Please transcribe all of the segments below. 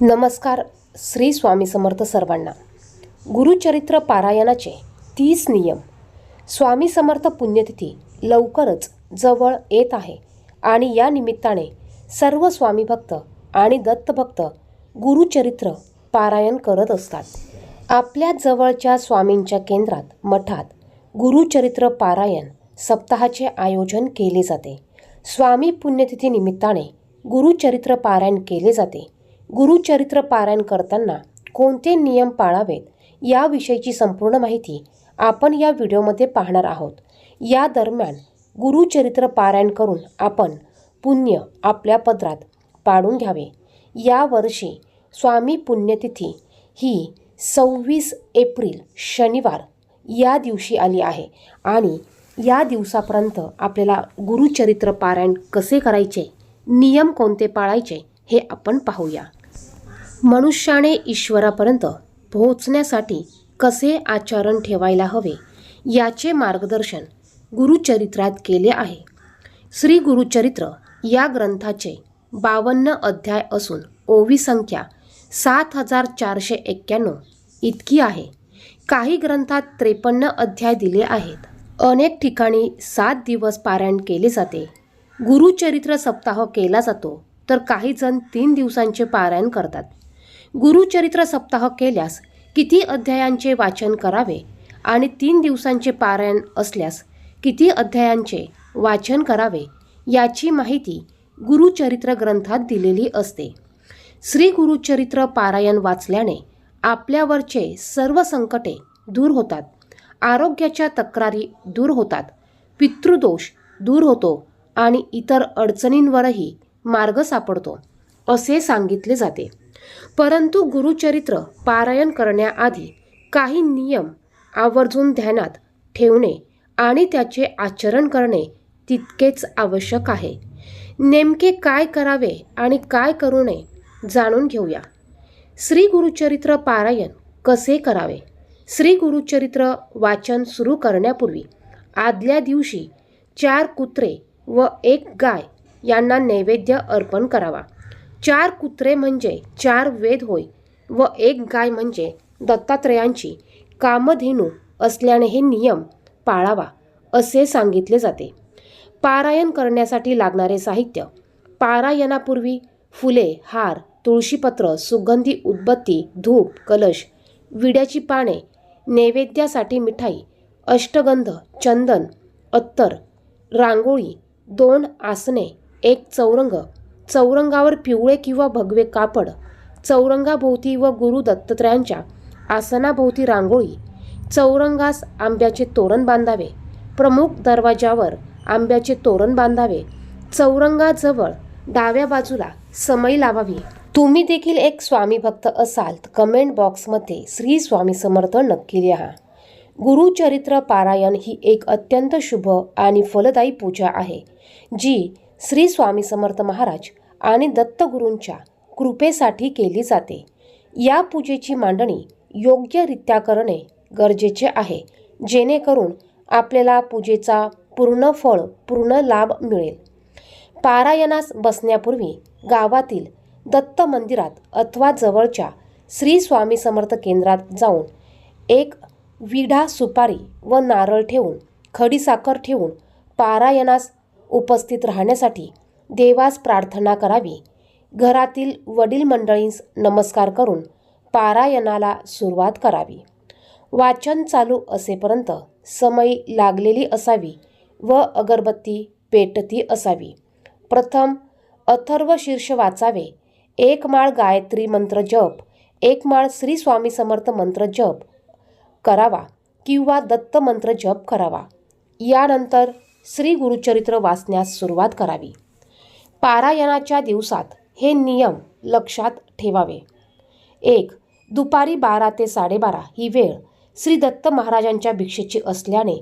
नमस्कार श्री स्वामी समर्थ सर्वांना. गुरुचरित्र पारायणाचे तीस नियम. स्वामी समर्थ पुण्यतिथी लवकरच जवळ येत आहे आणि या निमित्ताने सर्व स्वामी भक्त आणि दत्तभक्त गुरुचरित्र पारायण करत असतात. आपल्या जवळच्या स्वामींच्या केंद्रात मठात गुरुचरित्र पारायण सप्ताहाचे आयोजन केले जाते. स्वामी पुण्यतिथी निमित्ताने गुरुचरित्र पारायण केले जाते. गुरुचरित्र पारायण करताना कोणते नियम पाळावेत याविषयीची संपूर्ण माहिती आपण या व्हिडिओमध्ये पाहणार आहोत. या दरम्यान गुरुचरित्र पारायण करून आपण पुण्य आपल्या पदरात पाडून घ्यावे. यावर्षी स्वामी पुण्यतिथी ही सव्वीस एप्रिल शनिवार या दिवशी आली आहे आणि या दिवसापर्यंत आपल्याला गुरुचरित्र पारायण कसे करायचे नियम कोणते पाळायचे हे आपण पाहूया. मनुष्याने ईश्वरापर्यंत पोहोचण्यासाठी कसे आचरण ठेवायला हवे याचे मार्गदर्शन गुरुचरित्रात केले आहे. श्री गुरुचरित्र या ग्रंथाचे बावन्न अध्याय असून ओवी संख्या सात हजार चारशे एक्क्याण्णव इतकी आहे. काही ग्रंथात त्रेपन्न अध्याय दिले आहेत. अनेक ठिकाणी सात दिवस पारायण केले जाते. गुरुचरित्र सप्ताह केला जातो तर काही जण तीन दिवसांचे पारायण करतात. गुरुचरित्र सप्ताह केल्यास किती अध्यायांचे वाचन करावे आणि तीन दिवसांचे पारायण असल्यास किती अध्यायांचे वाचन करावे याची माहिती गुरुचरित्र ग्रंथात दिलेली असते. श्री गुरुचरित्र पारायण वाचल्याने आपल्यावरचे सर्व संकटे दूर होतात आरोग्याच्या तक्रारी दूर होतात पितृदोष दूर होतो आणि इतर अडचणींवरही मार्ग सापडतो असे सांगितले जाते. परंतु गुरुचरित्र पारायण करण्याआधी काही नियम आवर्जून ध्यानात ठेवणे आणि त्याचे आचरण करणे तितकेच आवश्यक आहे. नेमके काय करावे आणि काय करू नये जाणून घेऊया. श्री गुरुचरित्र पारायण कसे करावे? श्री गुरुचरित्र वाचन सुरू करण्यापूर्वी आदल्या दिवशी चार कुत्रे व एक गाय यांना नैवेद्य अर्पण करावा. चार कुत्रे म्हणजे चार वेद होय व एक गाय म्हणजे दत्तात्रयांची. कामधेनू असल्याने हे नियम पाळावा असे सांगितले जाते. पारायण करण्यासाठी लागणारे साहित्य. पारायणापूर्वी फुले हार तुळशीपत्र सुगंधी उदबत्ती धूप कलश विड्याची पाने नैवेद्यासाठी मिठाई अष्टगंध चंदन अत्तर रांगोळी दोन आसने एक चौरंग चौरंगावर पिवळे किंवा भगवे कापड चौरंगाभोवती व गुरु दत्तत्रयांच्या आसनाभोवती रांगोळी चौरंगास आंब्याचे तोरण बांधावे प्रमुख दरवाजावर आंब्याचे तोरण बांधावे चौरंगाजवळ डाव्या बाजूला समई लावावी. तुम्ही देखील एक स्वामी भक्त असाल तर कमेंट बॉक्समध्ये श्री स्वामी समर्थ नक्की लिहा. गुरुचरित्र पारायण ही एक अत्यंत शुभ आणि फलदायी पूजा आहे जी श्री स्वामी समर्थ महाराज आणि दत्तगुरूंच्या कृपेसाठी केली जाते. या पूजेची मांडणी योग्यरित्या करणे गरजेचे आहे जेणेकरून आपल्याला पूजेचा पूर्ण फळ पूर्ण लाभ मिळेल. पारायणास बसण्यापूर्वी गावातील दत्त मंदिरात अथवा जवळच्या श्री स्वामी समर्थ केंद्रात जाऊन एक विढा सुपारी व नारळ ठेवून खडीसाखर ठेवून पारायणास उपस्थित राहण्यासाठी देवास प्रार्थना करावी. घरातील वडील मंडळींस नमस्कार करून पारायणाला सुरुवात करावी. वाचन चालू असेपर्यंत समयी लागलेली असावी व अगरबत्ती पेटती असावी. प्रथम अथर्व शीर्ष वाचावे. एक माळ गायत्री मंत्र जप. एक माळ श्री स्वामी समर्थ मंत्र जप करावा किंवा दत्त मंत्र जप करावा. यानंतर श्री गुरुचरित्र वाचण्यास सुरुवात करावी. पारायणाच्या दिवसात हे नियम लक्षात ठेवावे. एक दुपारी बारा ते साडेबारा ही वेळ श्री दत्त महाराजांच्या भिक्षेची असल्याने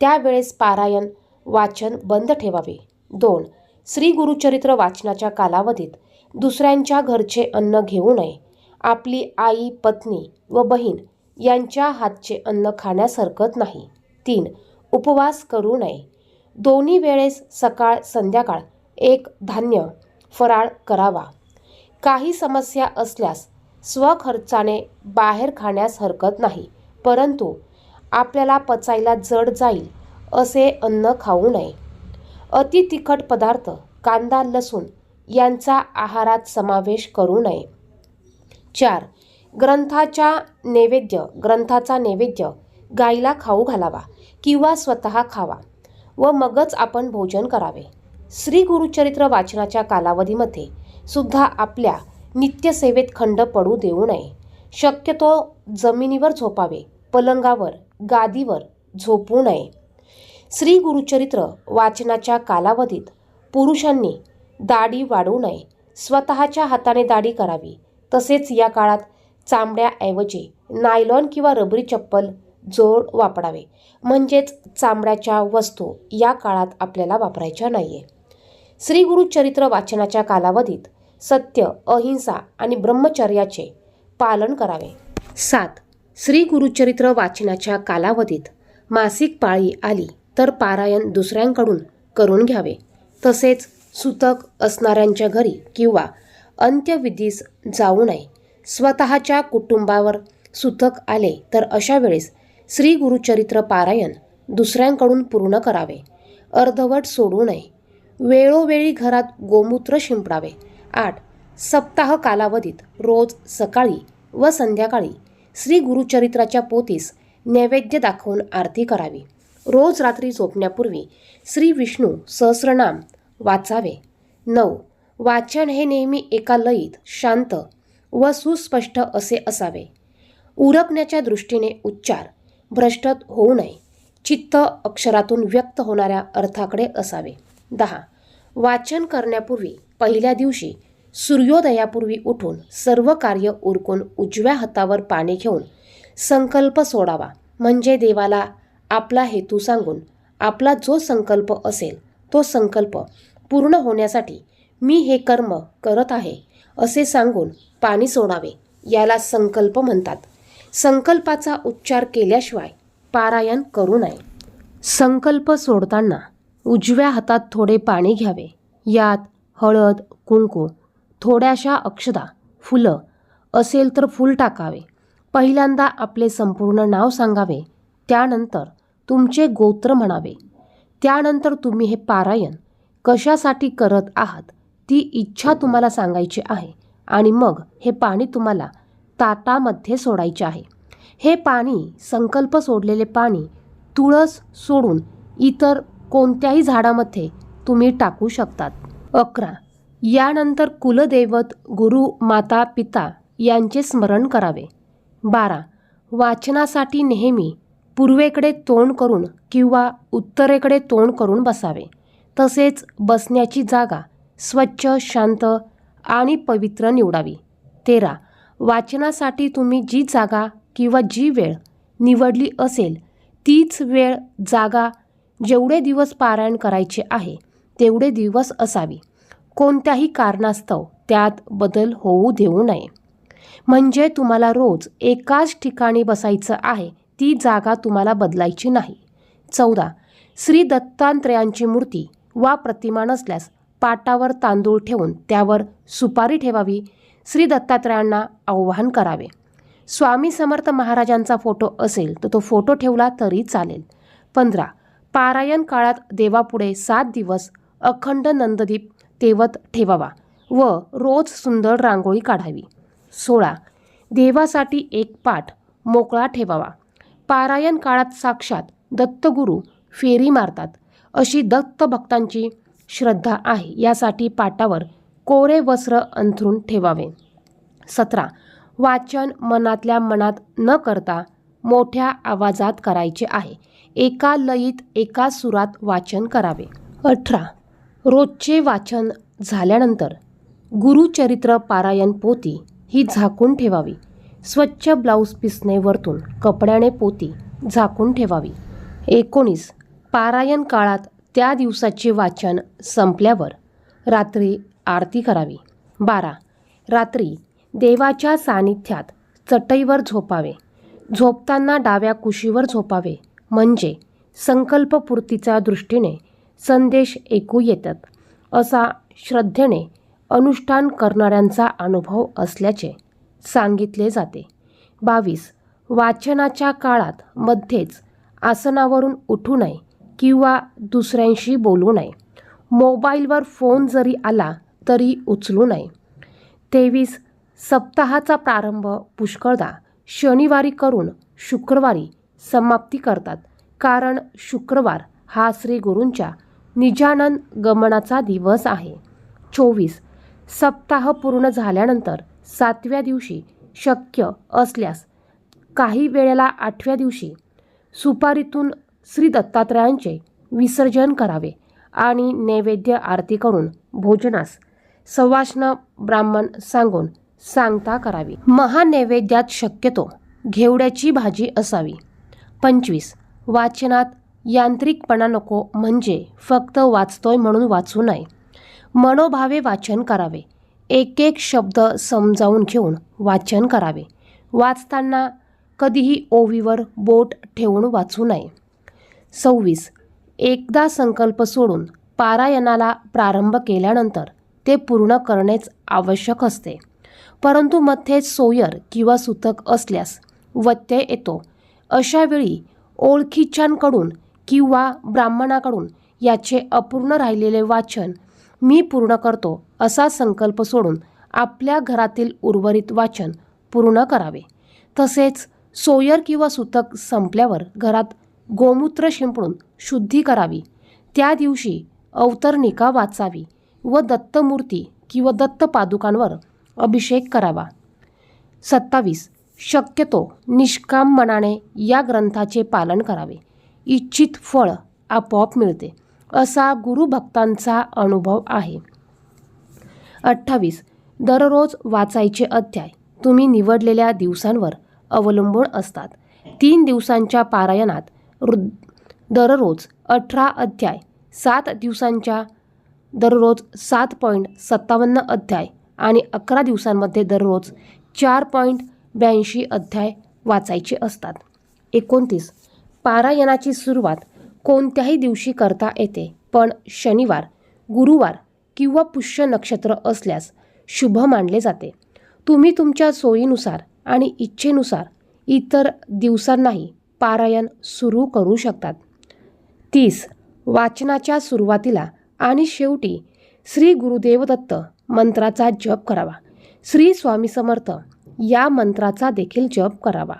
त्यावेळेस पारायण वाचन बंद ठेवावे. दोन श्री गुरुचरित्र वाचनाच्या कालावधीत दुसऱ्यांच्या घरचे अन्न घेऊ नये. आपली आई पत्नी व बहीण यांच्या हातचे अन्न खाण्यास हरकत नाही. तीन उपवास करू नये. दोन्ही वेळेस सकाळ संध्याकाळ एक धान्य फराळ करावा. काही समस्या असल्यास स्वखर्चाने बाहेर खाण्यास हरकत नाही परंतु आपल्याला पचायला जड जाईल असे अन्न खाऊ नये. अति तिखट पदार्थ कांदा लसूण यांचा आहारात समावेश करू नये. चार ग्रंथाच्या नैवेद्य ग्रंथाचा नैवेद्य गाईला खाऊ घालावा किंवा स्वतः खावा. व मगच आपण भोजन करावे. श्री गुरुचरित्र वाचनाच्या कालावधीमध्ये सुद्धा आपल्या नित्यसेवेत खंड पडू देऊ नये. शक्यतो जमिनीवर झोपावे पलंगावर गादीवर झोपू नये. श्री गुरुचरित्र वाचनाच्या कालावधीत पुरुषांनी दाढी वाढवू नये. स्वतःच्या हाताने दाढी करावी. तसेच या काळात चामड्याऐवजी नायलॉन किंवा रबरी चप्पल जोड वापरावे. म्हणजेच चामड्याच्या वस्तू या काळात आपल्याला वापरायच्या नाही आहे श्री गुरुचरित्र वाचनाच्या कालावधीत सत्य अहिंसा आणि ब्रह्मचर्याचे पालन करावे. सात. श्री गुरुचरित्र वाचनाच्या कालावधीत मासिक पाळी आली तर पारायण दुसऱ्यांकडून करून घ्यावे. तसेच सुतक असणाऱ्यांच्या घरी किंवा अंत्यविधीस जाऊ नये. स्वतःच्या कुटुंबावर सुतक आले तर अशा वेळेस श्री गुरुचरित्र पारायण दुसऱ्यांकडून पूर्ण करावे. अर्धवट सोडू नये. वेळोवेळी घरात गोमूत्र शिंपडावे. आठ. सप्ताह कालावधीत रोज सकाळी व संध्याकाळी श्री गुरुचरित्राच्या पोतीस नैवेद्य दाखवून आरती करावी. रोज रात्री झोपण्यापूर्वी श्री विष्णू सहस्रनाम वाचावे. नऊ. वाचन हे नेहमी एका लयीत शांत व सुस्पष्ट असे असावे. उरकण्याच्या दृष्टीने उच्चार भ्रष्ट होऊ नये. चित्त अक्षरातून व्यक्त होणाऱ्या अर्थाकडे असावे. दहा. वाचन करण्यापूर्वी पहिल्या दिवशी सूर्योदयापूर्वी उठून सर्व कार्य उरकून उजव्या हातावर पाणी घेऊन संकल्प सोडावा. म्हणजे देवाला आपला हेतू सांगून आपला जो संकल्प असेल तो संकल्प पूर्ण होण्यासाठी मी हे कर्म करत आहे असे सांगून पाणी सोडावे याला संकल्प म्हणतात. संकल्पाचा उच्चार केल्याशिवाय पारायण करू नये. संकल्प सोडताना उजव्या हातात थोडे पाणी घ्यावे. यात हळद कुंकू थोड्याशा अक्षदा फुलं असेल तर फूल टाकावे. पहिल्यांदा आपले संपूर्ण नाव सांगावे. त्यानंतर तुमचे गोत्र म्हणावे. त्यानंतर तुम्ही हे पारायण कशासाठी करत आहात ती इच्छा तुम्हाला सांगायची आहे आणि मग हे पाणी तुम्हाला ताटामध्ये सोडायचे आहे. हे पाणी संकल्प सोडलेले पाणी तुळस सोडून इतर कोणत्याही झाडामध्ये तुम्ही टाकू शकतात. अकरा. यानंतर कुलदैवत गुरु माता पिता यांचे स्मरण करावे. बारा. वाचनासाठी नेहमी पूर्वेकडे तोंड करून किंवा उत्तरेकडे तोंड करून बसावे. तसेच बसण्याची जागा स्वच्छ शांत आणि पवित्र निवडावी. तेरा. वाचनासाठी तुम्ही जी जागा किंवा जी वेळ निवडली असेल तीच वेळ जागा जेवढे दिवस पारायण करायचे आहे तेवढे दिवस असावी. कोणत्याही कारणास्तव त्यात बदल होऊ देऊ नये. म्हणजे तुम्हाला रोज एकाच ठिकाणी बसायचं आहे ती जागा तुम्हाला बदलायची नाही. चौदा. श्री दत्तात्रयांची मूर्ती वा प्रतिमा नसल्यास पाटावर तांदूळ ठेवून त्यावर सुपारी ठेवावी श्री दत्तात्रयांना आव्हान करावे. स्वामी समर्थ महाराजांचा फोटो असेल तर तो फोटो ठेवला तरी चालेल. पंधरा. पारायण काळात देवापुढे सात दिवस अखंड नंददीप तेवत ठेवावा व रोज सुंदर रांगोळी काढावी. सोळा. देवासाठी एक पाठ मोकळा ठेवावा. पारायण काळात साक्षात दत्तगुरू फेरी मारतात. अशी दत्त भक्तांची श्रद्धा आहे. यासाठी पाटावर कोरे वस्त्र अंथरून ठेवावे. सतरा. वाचन मनातल्या मनात न करता मोठ्या आवाजात करायचे आहे. एका लयीत एका सुरात वाचन करावे. अठरा. रोजचे वाचन झाल्यानंतर गुरुचरित्र पारायण पोती ही झाकून ठेवावी. स्वच्छ ब्लाऊज पिसने वरतून कपड्याने पोती झाकून ठेवावी. एकोणीस. पारायण काळात त्या दिवसाचे वाचन संपल्यावर रात्री आरती करावी. बारा. रात्री देवाच्या सानिध्यात चटईवर झोपावे. झोपताना डाव्या कुशीवर झोपावे. म्हणजे संकल्पपूर्तीच्या दृष्टीने संदेश ऐकू येतात. असा श्रद्धेने अनुष्ठान करणाऱ्यांचा अनुभव असल्याचे सांगितले जाते. बावीस. वाचनाच्या काळात मध्येच आसनावरून उठू नये किंवा दुसऱ्यांशी बोलू नये. मोबाईलवर फोन जरी आला तरी उचलू नये. तेवीस सप्ताहाचा प्रारंभ पुष्कळदा शनिवारी करून शुक्रवारी समाप्ती करतात. कारण शुक्रवार हा श्री गुरूंच्या निजानंद गमनाचा दिवस आहे. चोवीस सप्ताह पूर्ण झाल्यानंतर सातव्या दिवशी शक्य असल्यास काही वेळेला आठव्या दिवशी सुपारीतून श्री दत्तात्रयांचे विसर्जन करावे आणि नैवेद्य आरती करून भोजनास सवाष्ण ब्राह्मण सांगून सांगता करावी. महानैवेद्यात शक्यतो घेवड्याची भाजी असावी. पंचवीस. वाचनात यांत्रिकपणा नको म्हणजे फक्त वाचतोय म्हणून वाचू नये. मनोभावे वाचन करावे. एक एक शब्द समजावून घेऊन वाचन करावे. वाचताना कधीही ओवीवर बोट ठेवून वाचू नये. सव्वीस. एकदा संकल्प सोडून पारायणाला प्रारंभ केल्यानंतर ते पूर्ण करणेच आवश्यक असते. परंतु मध्ये सोयर किंवा सुतक असल्यास व्यत्यय येतो. अशावेळी ओळखीच्यांकडून किंवा ब्राह्मणाकडून याचे अपूर्ण राहिलेले वाचन मी पूर्ण करतो असा संकल्प सोडून आपल्या घरातील उर्वरित वाचन पूर्ण करावे. तसेच सोयर किंवा सुतक संपल्यावर घरात गोमूत्र शिंपडून शुद्धी करावी. त्या दिवशी अवतरणिका वाचावी. व दत्तमूर्ती किंवा दत्त पादुकांवर अभिषेक करावा. सत्तावीस. शक्यतो निष्काम मनाने या ग्रंथाचे पालन करावे. इच्छित फळ आपोआप मिळते असा गुरुभक्तांचा अनुभव आहे. अठ्ठावीस. दररोज वाचायचे अध्याय. तुम्ही निवडलेल्या दिवसांवर अवलंबून असतात. तीन दिवसांच्या पारायणात रु दररोज अठरा अध्याय सात दिवसांच्या दररोज सात पॉईंट सत्तावन्न अध्याय आणि अकरा दिवसांमध्ये दररोज चार पॉईंट ब्याऐंशी अध्याय वाचायचे असतात. एकोणतीस. पारायणाची सुरुवात कोणत्याही दिवशी करता येते पण शनिवार गुरुवार किंवा पुष्य नक्षत्र असल्यास शुभ मानले जाते. तुम्ही तुमच्या सोयीनुसार आणि इच्छेनुसार इतर दिवसांनाही पारायण सुरू करू शकतात. तीस. वाचनाच्या सुरुवातीला आणि शेवटी श्री गुरुदेवदत्त मंत्राचा जप करावा. श्री स्वामी समर्थ या मंत्राचा देखील जप करावा.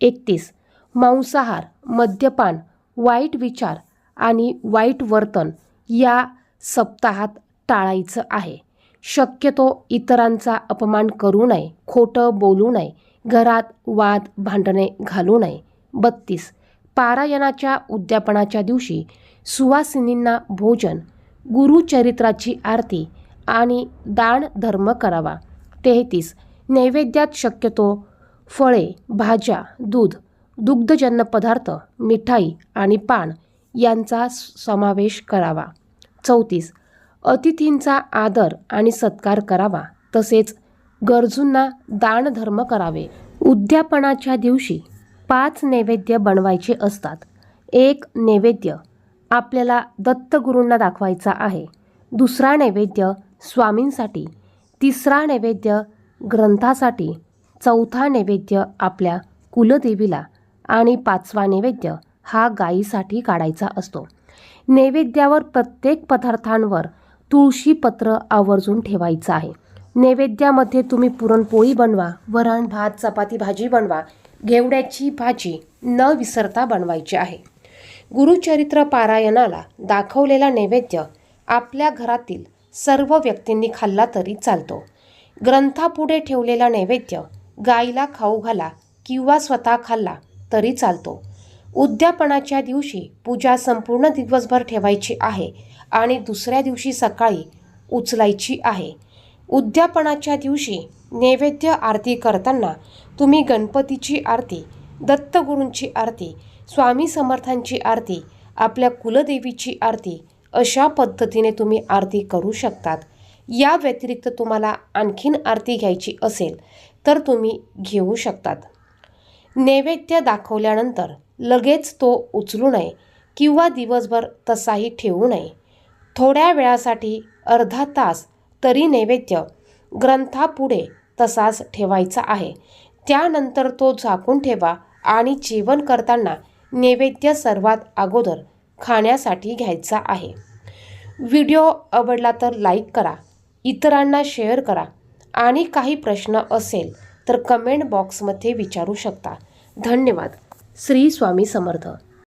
एकतीस. मांसाहार मद्यपान वाईट विचार आणि वाईट वर्तन या सप्ताहात टाळायचं आहे. शक्यतो इतरांचा अपमान करू नये खोटं बोलू नये घरात वाद भांडणे घालू नये. बत्तीस. पारायणाच्या उद्यापनाच्या दिवशी सुवासिनींना भोजन गुरुचरित्राची आरती आणि दान धर्म करावा. तेहतीस नैवेद्यात शक्यतो फळे भाज्या दूध दुग्धजन्य पदार्थ मिठाई आणि पान यांचा समावेश करावा. चौतीस अतिथींचा आदर आणि सत्कार करावा. तसेच गरजूंना दानधर्म करावे. उद्यापनाच्या दिवशी पाच नैवेद्य बनवायचे असतात. एक नैवेद्य आपल्याला दत्तगुरूंना दाखवायचा आहे. दुसरा नैवेद्य स्वामींसाठी तिसरा नैवेद्य ग्रंथासाठी चौथा नैवेद्य आपल्या कुलदेवीला आणि पाचवा नैवेद्य हा गायीसाठी काढायचा असतो. नैवेद्यावर प्रत्येक पदार्थांवर तुळशीपत्र आवर्जून ठेवायचं आहे. नैवेद्यामध्ये तुम्ही पुरणपोळी बनवा वरण भात चपाती भाजी बनवा घेवड्याची भाजी न विसरता बनवायची आहे. गुरुचरित्र पारायणाला दाखवलेला नैवेद्य आपल्या घरातील सर्व व्यक्तींनी खाल्ला तरी चालतो. ग्रंथापुढे ठेवलेला नैवेद्य गाईला खाऊ घाला किंवा स्वतः खाल्ला तरी चालतो. उद्यापनाच्या दिवशी पूजा संपूर्ण दिवसभर ठेवायची आहे आणि दुसऱ्या दिवशी सकाळी उचलायची आहे. उद्यापनाच्या दिवशी नैवेद्य आरती करताना तुम्ही गणपतीची आरती दत्तगुरूंची आरती स्वामी समर्थांची आरती आपल्या कुलदेवीची आरती अशा पद्धतीने तुम्ही आरती करू शकतात. या व्यतिरिक्त तुम्हाला आणखीन आरती घ्यायची असेल तर तुम्ही घेऊ शकतात. नैवेद्य दाखवल्यानंतर लगेच तो उचलू नये किंवा दिवसभर तसाही ठेवू नये. थोड्या वेळासाठी अर्धा तास तरी नैवेद्य ग्रंथापुढे तसाच ठेवायचा आहे. त्यानंतर तो झाकून ठेवा आणि जेवण करताना नैवेद्य सर्वात अगोदर खाण्यासाठी घ्यायचा आहे. व्हिडिओ आवडला तर लाईक करा इतरांना शेअर करा आणि काही प्रश्न असेल तर कमेंट बॉक्समध्ये विचारू शकता. धन्यवाद. श्री स्वामी समर्थ.